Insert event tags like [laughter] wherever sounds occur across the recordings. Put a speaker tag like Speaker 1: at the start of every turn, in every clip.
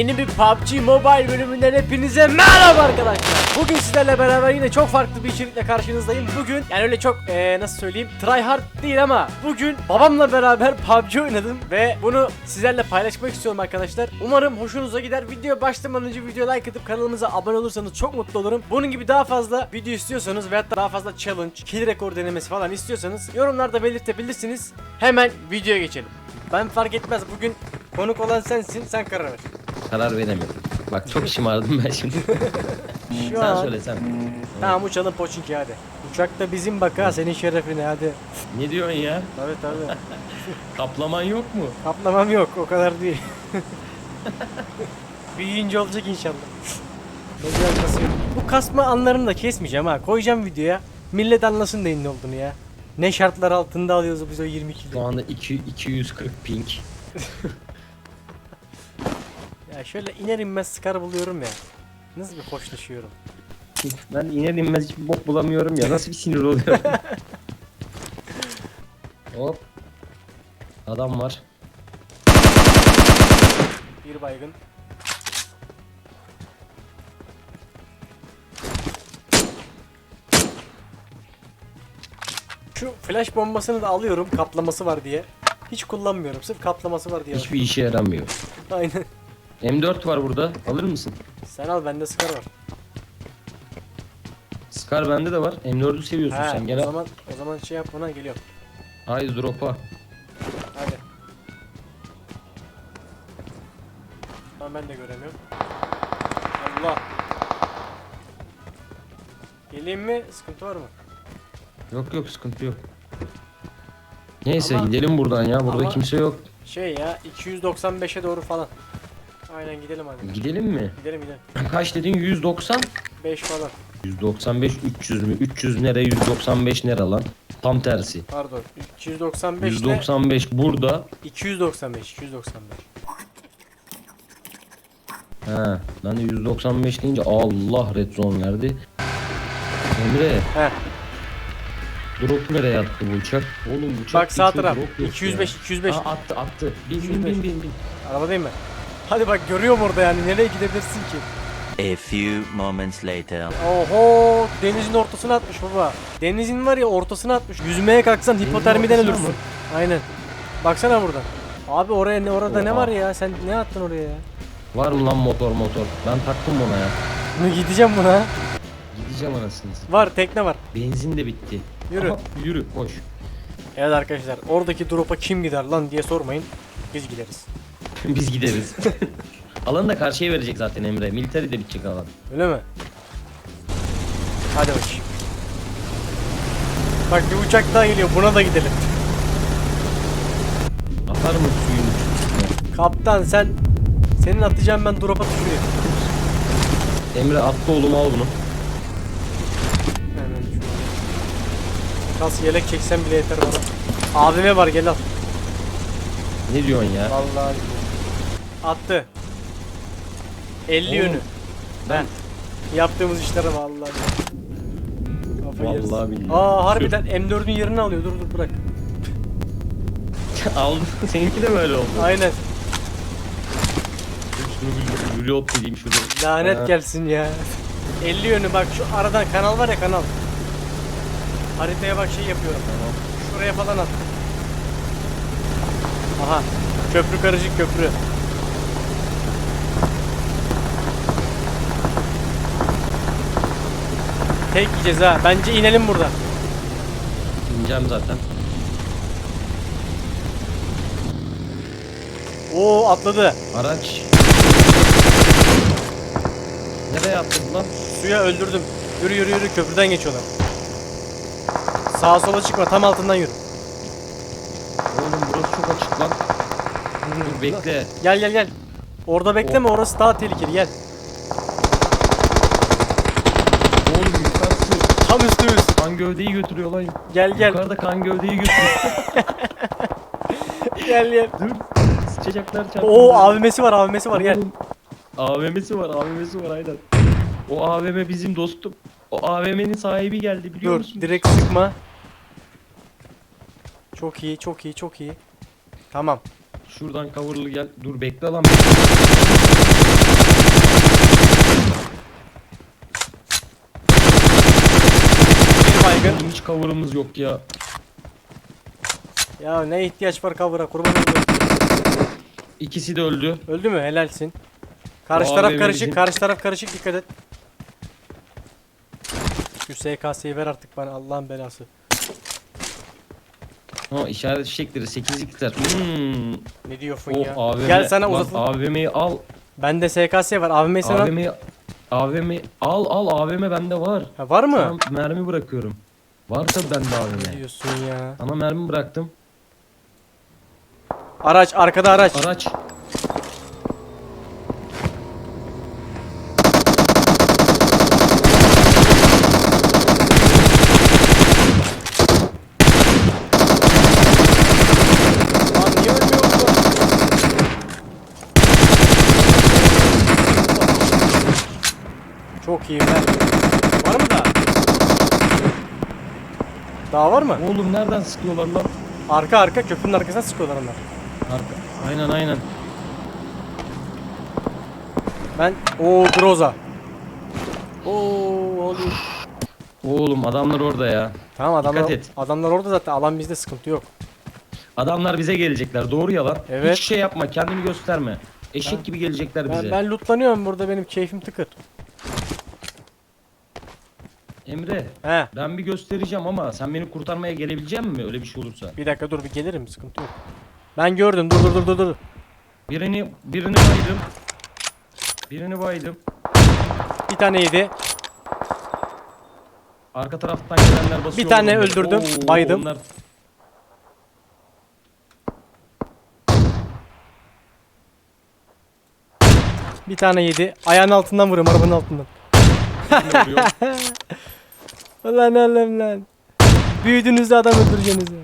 Speaker 1: Yeni bir PUBG Mobile bölümünden hepinize merhaba arkadaşlar. Bugün sizlerle beraber yine çok farklı bir içerikle karşınızdayım. Bugün yani öyle çok eee, nasıl söyleyeyim try hard değil ama bugün babamla beraber PUBG oynadım ve bunu sizlerle paylaşmak istiyorum arkadaşlar. Umarım hoşunuza gider. Video başlamadan önce video like atıp kanalımıza abone olursanız çok mutlu olurum. Bunun gibi daha fazla video istiyorsanız veyahut da daha fazla challenge, kill rekor denemesi falan istiyorsanız yorumlarda belirtebilirsiniz. Hemen videoya geçelim. Ben fark etmez bugün konuk olan sensin sen karar ver.
Speaker 2: Karar veremiyorum. Bak çok şımardım ben şimdi. [laughs]
Speaker 1: Şu
Speaker 2: Sen
Speaker 1: an
Speaker 2: söyle sen.
Speaker 1: Tamam uçalım Poçinki hadi. Uçak da bizim bak ha senin şerefine hadi.
Speaker 2: Ne diyorsun ya?
Speaker 1: Tabii tabii. [laughs]
Speaker 2: Kaplaman yok mu?
Speaker 1: Kaplamam yok o kadar değil. [laughs] Büyüyünce olacak inşallah. Güzel kasıyor. Bu kasma anlarını da kesmeyeceğim ha. Koyacağım videoya. Millet anlasın neyin ne olduğunu ya. Ne şartlar altında alıyoruz biz o 22
Speaker 2: Şu anda 2, 240 ping.
Speaker 1: Ya şöyle iner inmez sıkar buluyorum ya. Nasıl bir hoşlaşıyorum.
Speaker 2: Ben iner inmez hiçbir bok bulamıyorum ya. Nasıl bir sinir oluyorum. [laughs] Hop. Adam var.
Speaker 1: Bir baygın. Şu flash bombasını da alıyorum kaplaması var diye. Hiç kullanmıyorum sırf kaplaması var diye.
Speaker 2: Hiçbir işe yaramıyor.
Speaker 1: Aynen.
Speaker 2: M4 var burada. Alır mısın?
Speaker 1: Sen al bende Scar var.
Speaker 2: Scar bende de var. M4'ü seviyorsun
Speaker 1: He,
Speaker 2: sen.
Speaker 1: o
Speaker 2: Gel al.
Speaker 1: zaman o zaman şey yap buna geliyorum.
Speaker 2: Haydi drop'a.
Speaker 1: Hadi. Tamam ben de göremiyorum. Allah. Geleyim mi? Sıkıntı var mı?
Speaker 2: Yok yok sıkıntı yok. Neyse
Speaker 1: Ama-
Speaker 2: gidelim buradan ya. Burada
Speaker 1: ama-
Speaker 2: kimse yok.
Speaker 1: Şey ya 295'e doğru falan. Aynen gidelim hadi.
Speaker 2: Gidelim mi?
Speaker 1: Gidelim gidelim. [laughs]
Speaker 2: Kaç dedin? 190?
Speaker 1: 5 falan.
Speaker 2: 195 300 mü? 300 nere 195 nere lan? Tam tersi.
Speaker 1: Pardon. 295 ile
Speaker 2: 195 burada.
Speaker 1: 295. 295.
Speaker 2: He. Ben de 195 deyince Allah red zone verdi. Emre
Speaker 1: He.
Speaker 2: drop nereye attı bu uçak? Oğlum uçak
Speaker 1: Bak sağ
Speaker 2: geçiyor,
Speaker 1: taraf.
Speaker 2: drop yok
Speaker 1: 205
Speaker 2: ya.
Speaker 1: 205.
Speaker 2: Aa, attı attı. Bin bin
Speaker 1: 205.
Speaker 2: bin bin bin.
Speaker 1: Arabadayım ben. Hadi bak görüyorum orada yani nereye gidebilirsin ki?
Speaker 3: A few moments later.
Speaker 1: Oho denizin ortasına atmış baba. Denizin var ya ortasına atmış. Yüzmeye kalksan hipotermiden ölürsün. Aynen. Baksana buradan. Abi oraya ne orada ne
Speaker 2: Oha.
Speaker 1: var ya? Sen ne attın oraya ya?
Speaker 2: Var lan motor motor? Ben taktım ona ya.
Speaker 1: Ne gideceğim buna?
Speaker 2: Gideceğim anasını. satayım.
Speaker 1: Var tekne var.
Speaker 2: Benzin de bitti.
Speaker 1: Yürü.
Speaker 2: Aha, yürü koş.
Speaker 1: Evet arkadaşlar oradaki drop'a kim gider lan diye sormayın. Biz gideriz. [laughs]
Speaker 2: Biz gideriz. [laughs] Alanı da karşıya verecek zaten Emre. Military de bitecek alan.
Speaker 1: Öyle mi? Hadi bakayım. Bak bir uçak daha geliyor buna da gidelim.
Speaker 2: Atar mı suyun üstüne?
Speaker 1: Kaptan sen senin atacağım ben drop'a düşüreyim.
Speaker 2: Emre atla oğlum al bunu.
Speaker 1: Hemen şöyle. Kas yelek çeksen bile yeter bana. AVM var gel al.
Speaker 2: Ne diyorsun ya?
Speaker 1: Vallahi. Attı. 50
Speaker 2: Oğlum,
Speaker 1: yönü.
Speaker 2: Ben
Speaker 1: Yaptığımız işlere vallahi. Kafayı yeriz.
Speaker 2: Vallahi billahi.
Speaker 1: Aa harbiden M4'ün yerini alıyor. Dur dur bırak. [laughs]
Speaker 2: aldım. Seninki de böyle oldu.
Speaker 1: Aynen.
Speaker 2: Şunu reload edeyim şurada.
Speaker 1: Lanet
Speaker 2: Ha.
Speaker 1: gelsin ya. 50 yönü bak şu aradan kanal var ya kanal. Haritaya bak şey yapıyorum. Şuraya falan at. Aha. Köprü karışık köprü. Tek yiyeceğiz ha. Bence inelim burada.
Speaker 2: İneceğim zaten.
Speaker 1: Oo atladı.
Speaker 2: Araç. Nereye attın lan?
Speaker 1: Suya öldürdüm. Yürü yürü yürü köprüden geçiyorlar. Sağa sola çıkma tam altından yürü.
Speaker 2: Oğlum burası çok açık lan. Dur bekle.
Speaker 1: Gel gel gel. Orada bekleme orası daha tehlikeli gel.
Speaker 2: Oğlum yukarısı
Speaker 1: Tam üstümüz.
Speaker 2: kan gövdeyi götürüyor lan.
Speaker 1: Gel gel.
Speaker 2: Yukarıda kan gövdeyi götürüyor. [laughs]
Speaker 1: Gel gel.
Speaker 2: Dur. Sıçacaklar çarptı.
Speaker 1: Oo AVM'si var AVM'si var gel.
Speaker 2: AVM'si var, AVM'si var aynen. O AVM bizim dostum. O AVM'nin sahibi geldi biliyor
Speaker 1: Dur
Speaker 2: musun?
Speaker 1: direkt sıkma. Çok iyi çok iyi çok iyi. Tamam.
Speaker 2: Şuradan coverlı gel. Dur bekle lan. Oğlum hiç cover'ımız yok ya.
Speaker 1: Ya ne ihtiyaç var cover'a kurban olayım.
Speaker 2: İkisi de öldü.
Speaker 1: Öldü mü? Helalsin. Karşı taraf karışık,
Speaker 2: bizim-
Speaker 1: karşı taraf karışık dikkat et. Şu SKS'yi ver artık bana Allah'ın belası.
Speaker 2: Ha işaret fişekleri 8 x'ler. Hmm.
Speaker 1: Ne diyorsun
Speaker 2: Oh
Speaker 1: ya?
Speaker 2: AVM.
Speaker 1: Gel sana
Speaker 2: Lan
Speaker 1: uzatın.
Speaker 2: AVM'yi al.
Speaker 1: Bende SKS var. AVM'yi sen al.
Speaker 2: AVM'yi AVM al al AVM bende var.
Speaker 1: Ha, var mı?
Speaker 2: Tamam, mermi bırakıyorum. Var tabi bende
Speaker 1: Ne
Speaker 2: AVM.
Speaker 1: diyorsun ya?
Speaker 2: Ama mermi bıraktım.
Speaker 1: Araç arkada araç.
Speaker 2: Araç.
Speaker 1: Lan niye ölmüyor bu? Çok iyi ver. Var mı daha? Daha var mı?
Speaker 2: Oğlum nereden sıkıyorlar lan?
Speaker 1: Arka arka köprünün arkasına sıkıyorlar onlar.
Speaker 2: Arka. Aynen aynen.
Speaker 1: Ben o Groza. Oo oluyor.
Speaker 2: Oğlum adamlar orada ya.
Speaker 1: Tamam adamlar
Speaker 2: Dikkat et.
Speaker 1: adamlar orada zaten alan bizde sıkıntı yok.
Speaker 2: Adamlar bize gelecekler. Doğru yalan.
Speaker 1: Evet.
Speaker 2: Hiç şey yapma. Kendini gösterme. Eşek
Speaker 1: Ben-
Speaker 2: gibi gelecekler bize.
Speaker 1: Ben, ben lootlanıyorum burada benim keyfim tıkır.
Speaker 2: Emre
Speaker 1: He
Speaker 2: ben bir göstereceğim ama sen beni kurtarmaya gelebilecek mi öyle bir şey olursa?
Speaker 1: bir dakika dur bir gelirim sıkıntı yok. Ben gördüm dur dur dur dur dur.
Speaker 2: Birini birini baydım. Birini baydım.
Speaker 1: Bir tane yedi.
Speaker 2: Arka taraftan gelenler basıyor.
Speaker 1: Bir tane
Speaker 2: onları.
Speaker 1: öldürdüm,
Speaker 2: Oo,
Speaker 1: baydım.
Speaker 2: Onlar...
Speaker 1: Bir tane yedi. Ayağın altından vuruyorum arabanın altından. [laughs] Ulan oğlum lan. Büyüdüğünüzde adam öldüreceksiniz ya.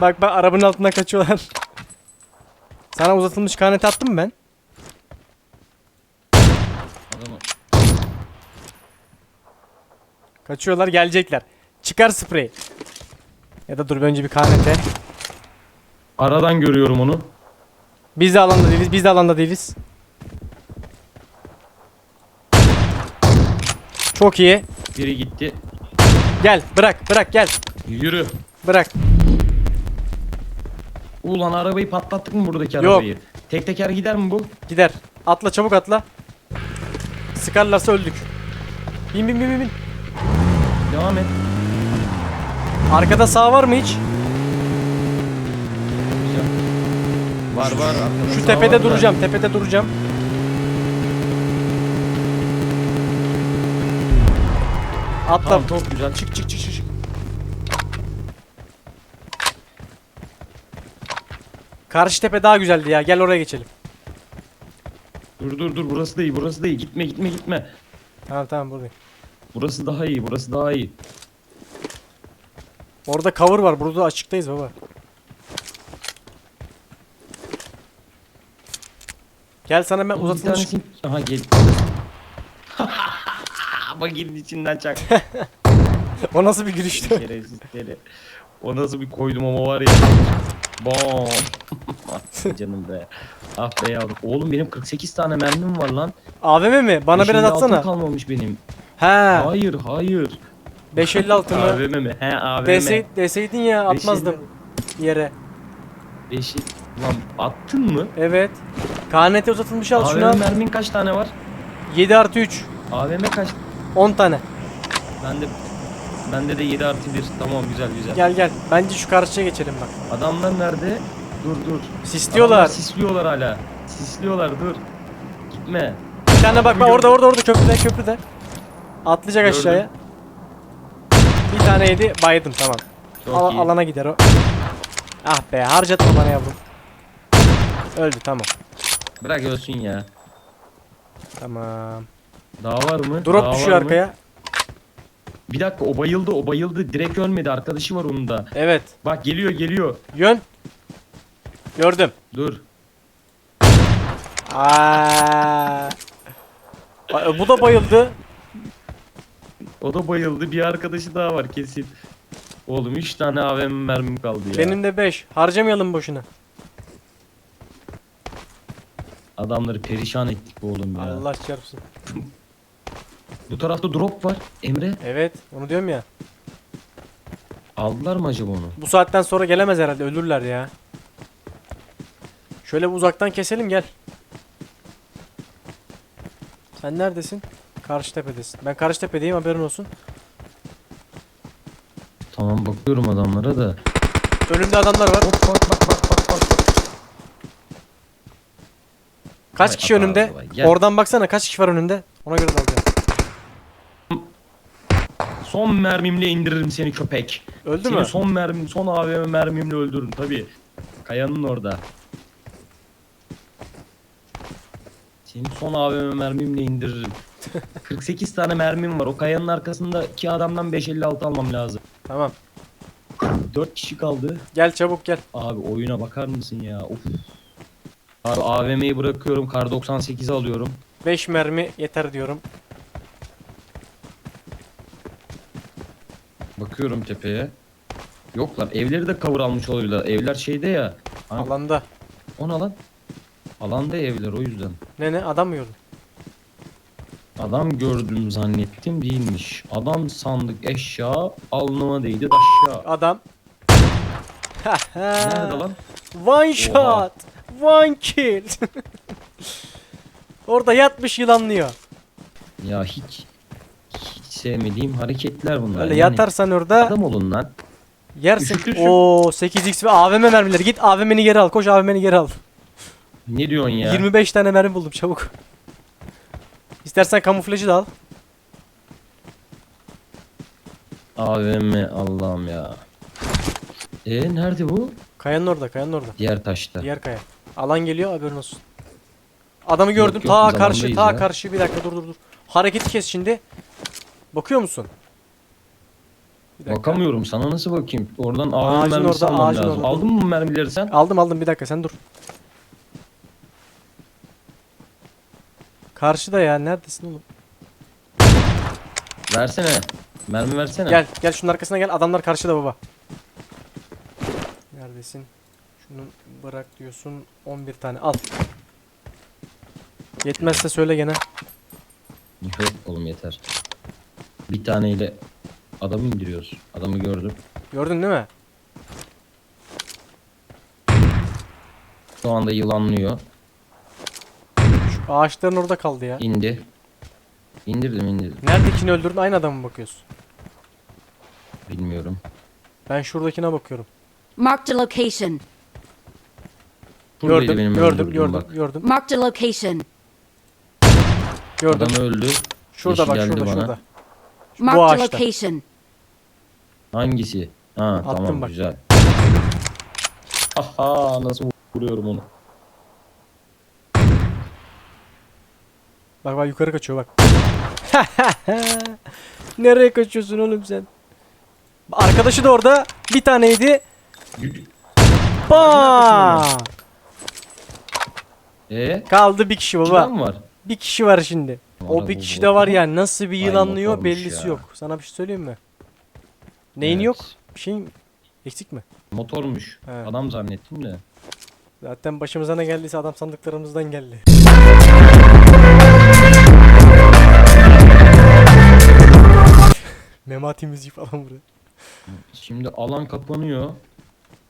Speaker 1: Bak bak arabanın altından kaçıyorlar. [laughs] Sana uzatılmış kanet attım mı ben?
Speaker 2: Adamı.
Speaker 1: Kaçıyorlar gelecekler. Çıkar sprey. Ya da dur bir önce bir kanete.
Speaker 2: Aradan görüyorum onu.
Speaker 1: Biz de alanda değiliz. Biz de alanda değiliz. Çok iyi.
Speaker 2: Biri gitti.
Speaker 1: Gel bırak bırak gel.
Speaker 2: Yürü.
Speaker 1: Bırak.
Speaker 2: Ulan arabayı patlattık mı buradaki
Speaker 1: Yok.
Speaker 2: arabayı? Tek teker gider mi bu?
Speaker 1: Gider. Atla çabuk atla. Sıkarlarsa öldük. Bin bin bin bin bin.
Speaker 2: Devam et.
Speaker 1: Arkada sağ var mı hiç?
Speaker 2: Var var.
Speaker 1: Şu tepede duracağım. Tepede duracağım. Atla.
Speaker 2: Tamam çok güzel.
Speaker 1: Çık çık çık çık. Karşı tepe daha güzeldi ya. Gel oraya geçelim.
Speaker 2: Dur dur dur burası da iyi burası da iyi. Gitme gitme gitme.
Speaker 1: Tamam tamam buradayım.
Speaker 2: Burası daha iyi burası daha iyi.
Speaker 1: Orada cover var. Burada açıktayız baba. Gel sana ben
Speaker 2: Bir
Speaker 1: uzatılmış.
Speaker 2: tanesini- Aha gel. Baginin içinden çak. [laughs]
Speaker 1: o nasıl bir gülüştü?
Speaker 2: Şerefsiz seni. O nasıl bir koydum ama var ya. Bom. Ah [laughs] Canım be. Ah be yavrum. Oğlum benim 48 tane mermim var lan.
Speaker 1: AVM mi? Bana biraz
Speaker 2: Beşinde altın
Speaker 1: atsana.
Speaker 2: kalmamış benim.
Speaker 1: He.
Speaker 2: Hayır hayır.
Speaker 1: 556 mı?
Speaker 2: AVM mi? He AVM.
Speaker 1: Dese, deseydin ya atmazdım yere.
Speaker 2: Beşi. Lan attın mı?
Speaker 1: Evet. KNT uzatılmış al şunu
Speaker 2: AVM
Speaker 1: al.
Speaker 2: mermin kaç tane var?
Speaker 1: 7 artı 3.
Speaker 2: AVM kaç?
Speaker 1: 10 tane.
Speaker 2: Bende Bende de 7 artı 1. Tamam güzel güzel.
Speaker 1: Gel gel. Bence şu karşıya geçelim bak.
Speaker 2: Adamlar nerede? Dur dur.
Speaker 1: Sisliyorlar.
Speaker 2: Adamlar sisliyorlar hala. Sisliyorlar dur. Gitme.
Speaker 1: Bir tane bak bak orada orada orada köprüde köprüde. Atlayacak
Speaker 2: Gördüm.
Speaker 1: aşağıya. Bir tane yedi baydım tamam.
Speaker 2: Çok
Speaker 1: Al-
Speaker 2: iyi.
Speaker 1: alana gider o. Ah be harcatma bana yavrum. Öldü tamam.
Speaker 2: Bırak ölsün ya.
Speaker 1: Tamam.
Speaker 2: Daha var mı?
Speaker 1: Drop
Speaker 2: Daha
Speaker 1: düşüyor
Speaker 2: var mı?
Speaker 1: arkaya.
Speaker 2: Bir dakika o bayıldı o bayıldı. Direkt ölmedi. Arkadaşı var onun da.
Speaker 1: Evet.
Speaker 2: Bak geliyor geliyor.
Speaker 1: Yön. Gördüm.
Speaker 2: Dur.
Speaker 1: Aa. Bu da bayıldı.
Speaker 2: O da bayıldı. Bir arkadaşı daha var kesin. Oğlum 3 tane AVM mermim kaldı ya.
Speaker 1: Benim de 5. Harcamayalım boşuna.
Speaker 2: Adamları perişan ettik bu oğlum ya.
Speaker 1: Allah çarpsın. [laughs]
Speaker 2: Bu tarafta drop var. Emre
Speaker 1: Evet onu diyorum ya.
Speaker 2: aldılar mı acaba onu?
Speaker 1: Bu saatten sonra gelemez herhalde ölürler ya. Şöyle bir uzaktan keselim gel. Sen neredesin? Karşıtepe'desin. Ben Karşıtepe'deyim haberin olsun.
Speaker 2: Tamam bakıyorum adamlara da.
Speaker 1: Önümde adamlar var.
Speaker 2: Hop bak bak bak bak bak.
Speaker 1: Kaç
Speaker 2: Vay
Speaker 1: kişi
Speaker 2: ata
Speaker 1: önümde?
Speaker 2: vay, gel.
Speaker 1: Oradan baksana kaç kişi var önünde? Ona göre dalacağım.
Speaker 2: Son mermimle indiririm seni köpek.
Speaker 1: Öldü
Speaker 2: seni
Speaker 1: mü?
Speaker 2: son mermim, son AVM mermimle öldürürüm tabi. Kayanın orada. Seni son AVM mermimle indiririm. [laughs] 48 tane mermim var. O kayanın arkasındaki adamdan 556 almam lazım.
Speaker 1: Tamam.
Speaker 2: 4 kişi kaldı.
Speaker 1: Gel çabuk gel.
Speaker 2: Abi oyuna bakar mısın ya? Of. Abi AVM'yi bırakıyorum. Kar 98'i alıyorum.
Speaker 1: 5 mermi yeter diyorum.
Speaker 2: Bakıyorum tepeye. Yok lan evleri de cover almış olabilirler. Evler şeyde ya. Hani,
Speaker 1: Alanda.
Speaker 2: ona lan. Alanda evler o yüzden.
Speaker 1: Ne ne adam mı gördün?
Speaker 2: Adam gördüm zannettim değilmiş. Adam sandık eşya alnıma değdi aşağı.
Speaker 1: Adam. [laughs]
Speaker 2: Nerede lan?
Speaker 1: One shot. One kill. [laughs] Orada yatmış yılanlıyor.
Speaker 2: Ya hiç sevmediğim hareketler bunlar.
Speaker 1: Öyle
Speaker 2: Yani
Speaker 1: yatarsan orada
Speaker 2: Adam olun lan.
Speaker 1: yersin.
Speaker 2: Üşütürsün.
Speaker 1: Oo 8x ve AVM mermileri. Git AVM'ni geri al. Koş AVM'ni geri al.
Speaker 2: Ne diyorsun ya?
Speaker 1: 25 tane mermi buldum çabuk. İstersen kamuflajı da al.
Speaker 2: AVM Allah'ım ya. E nerede bu?
Speaker 1: Kayanın orada, kayanın orada.
Speaker 2: Diğer taşta.
Speaker 1: Diğer kaya. Alan geliyor haberin olsun. Adamı gördüm.
Speaker 2: yok,
Speaker 1: ta
Speaker 2: biz
Speaker 1: karşı, ta
Speaker 2: ya.
Speaker 1: karşı. Bir dakika dur dur dur. Hareketi kes şimdi. Bakıyor musun? Bir dakika.
Speaker 2: Bakamıyorum sana nasıl bakayım? Oradan AVM
Speaker 1: Ağacın
Speaker 2: mermisi
Speaker 1: orada,
Speaker 2: almam
Speaker 1: ağacın
Speaker 2: lazım.
Speaker 1: orada.
Speaker 2: Aldın mı mermileri sen?
Speaker 1: Aldım aldım bir dakika sen dur. Karşıda ya neredesin oğlum?
Speaker 2: Versene. Mermi versene.
Speaker 1: Gel gel şunun arkasına gel adamlar karşıda baba. Neredesin? Şunu bırak diyorsun 11 tane al. Yetmezse söyle gene.
Speaker 2: Yok oğlum yeter. Bir taneyle adamı indiriyoruz. Adamı gördüm.
Speaker 1: Gördün değil mi?
Speaker 2: Şu anda yılanlıyor.
Speaker 1: Şu ağaçların orada kaldı ya.
Speaker 2: İndi. İndirdim indirdim.
Speaker 1: Neredekini öldürdün aynı adamı mı bakıyorsun?
Speaker 2: Bilmiyorum.
Speaker 1: Ben şuradakine bakıyorum.
Speaker 4: Marked a location.
Speaker 2: Buradaydı
Speaker 1: gördüm,
Speaker 2: benim
Speaker 1: gördüm,
Speaker 2: öldürdüğüm
Speaker 1: gördüm,
Speaker 2: bak.
Speaker 1: gördüm,
Speaker 4: Marked a location.
Speaker 1: gördüm.
Speaker 2: Adam öldü.
Speaker 1: şurada
Speaker 2: yeşil
Speaker 1: bak,
Speaker 2: geldi
Speaker 1: şurada,
Speaker 2: bana.
Speaker 1: şurada. Bu
Speaker 4: Marked a
Speaker 1: ağaçta.
Speaker 4: location.
Speaker 2: Hangisi? Ha
Speaker 1: Attım
Speaker 2: tamam
Speaker 1: bak.
Speaker 2: güzel. Aha nasıl vuruyorum onu.
Speaker 1: Bak bak yukarı kaçıyor bak. [laughs] Nereye kaçıyorsun oğlum sen? Arkadaşı da orada. Bir taneydi. Bam!
Speaker 2: Eee?
Speaker 1: Kaldı bir kişi baba.
Speaker 2: Kim var?
Speaker 1: Bir kişi var şimdi. O bir kişi de var
Speaker 2: motor-
Speaker 1: ya nasıl bir yılanlıyor bellisi
Speaker 2: ya.
Speaker 1: yok. Sana bir şey söyleyeyim mi? Neyin
Speaker 2: Evet.
Speaker 1: yok? Bir şeyin eksik mi?
Speaker 2: Motormuş.
Speaker 1: Evet.
Speaker 2: Adam zannettim de.
Speaker 1: Zaten başımıza ne geldiyse adam sandıklarımızdan geldi. [laughs] Memati müziği falan buraya.
Speaker 2: Şimdi alan kapanıyor.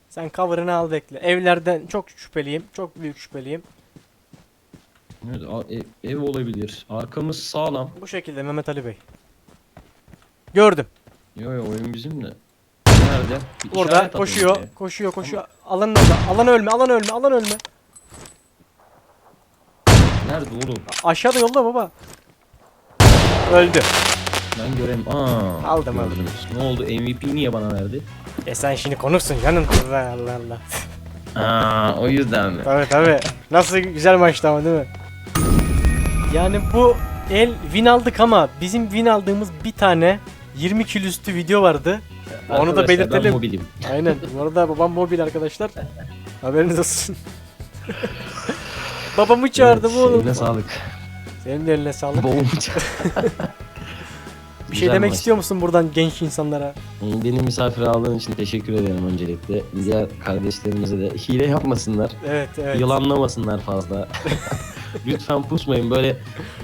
Speaker 1: Sen cover'ını al bekle. Evlerden çok şüpheliyim. Çok büyük şüpheliyim.
Speaker 2: Evet, a- ev, ev olabilir. Arkamız sağlam.
Speaker 1: Bu şekilde Mehmet Ali Bey. Gördüm.
Speaker 2: Yo yo oyun bizim de. Nerede? Bir
Speaker 1: Orada koşuyor.
Speaker 2: oraya.
Speaker 1: Koşuyor koşuyor. Alanın orada. Alan ölme. Alan ölme. Alan ölme.
Speaker 2: Nerede oğlum?
Speaker 1: Aşağıda yolda baba. Öldü.
Speaker 2: Ben göreyim. Aa.
Speaker 1: Aldım, aldım.
Speaker 2: gördünüz. Ne oldu? MVP niye bana verdi?
Speaker 1: E sen şimdi konuşsun canım. Allah Allah Allah.
Speaker 2: Aa, o yüzden mi?
Speaker 1: Tabii tabii. Nasıl güzel maçtı ama değil mi? Yani bu el win aldık ama bizim win aldığımız bir tane 20 kilo üstü video vardı. Onu da
Speaker 2: Arkadaşlar, Ben
Speaker 1: belirtelim.
Speaker 2: mobilim. [laughs]
Speaker 1: Aynen. Bu arada babam mobil arkadaşlar. Haberiniz olsun. [laughs] Babamı çağırdım
Speaker 2: Evet,
Speaker 1: oğlum.
Speaker 2: eline sağlık.
Speaker 1: Senin de eline sağlık.
Speaker 2: Babamı [laughs] çağır.
Speaker 1: Bir şey
Speaker 2: Güzel
Speaker 1: demek
Speaker 2: maç.
Speaker 1: istiyor musun buradan genç insanlara?
Speaker 2: Beni misafir aldığın için teşekkür ederim öncelikle. Diğer kardeşlerimize de hile yapmasınlar.
Speaker 1: Evet evet.
Speaker 2: Yılanlamasınlar fazla. Lütfen pusmayın böyle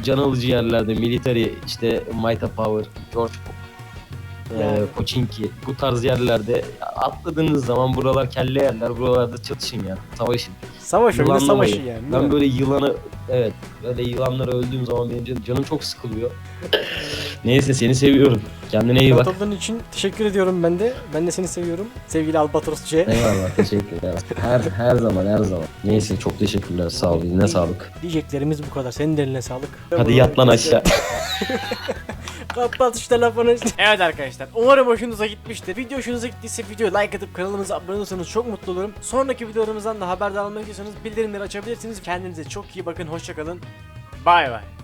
Speaker 2: can alıcı yerlerde military işte Mighty Power, George e,
Speaker 1: Yani.
Speaker 2: Pochinki bu tarz yerlerde atladığınız zaman buralar kelle yerler buralarda çatışın ya savaşın.
Speaker 1: Savaş önünde
Speaker 2: Yılanlamayın.
Speaker 1: savaşı yani.
Speaker 2: Ben
Speaker 1: mi?
Speaker 2: böyle yılanı evet böyle yılanlara öldüğüm zaman benim canım çok sıkılıyor. Neyse seni seviyorum. Kendine iyi bak.
Speaker 1: Katıldığın için teşekkür ediyorum ben de. Ben de seni seviyorum. Sevgili Albatros C.
Speaker 2: Eyvallah teşekkürler. Her her zaman her zaman. Neyse çok teşekkürler sağ ol eline sağlık.
Speaker 1: Diyeceklerimiz bu kadar. Senin de eline sağlık.
Speaker 2: Hadi yat lan aşağı. [laughs]
Speaker 1: Kapat şu telefonu. evet arkadaşlar. Umarım hoşunuza gitmiştir. Video hoşunuza gittiyse videoya like atıp kanalımıza abone olursanız çok mutlu olurum. Sonraki videolarımızdan da haberdar olmak istiyorsanız bildirimleri açabilirsiniz. Kendinize çok iyi bakın. Hoşçakalın. Bay bay.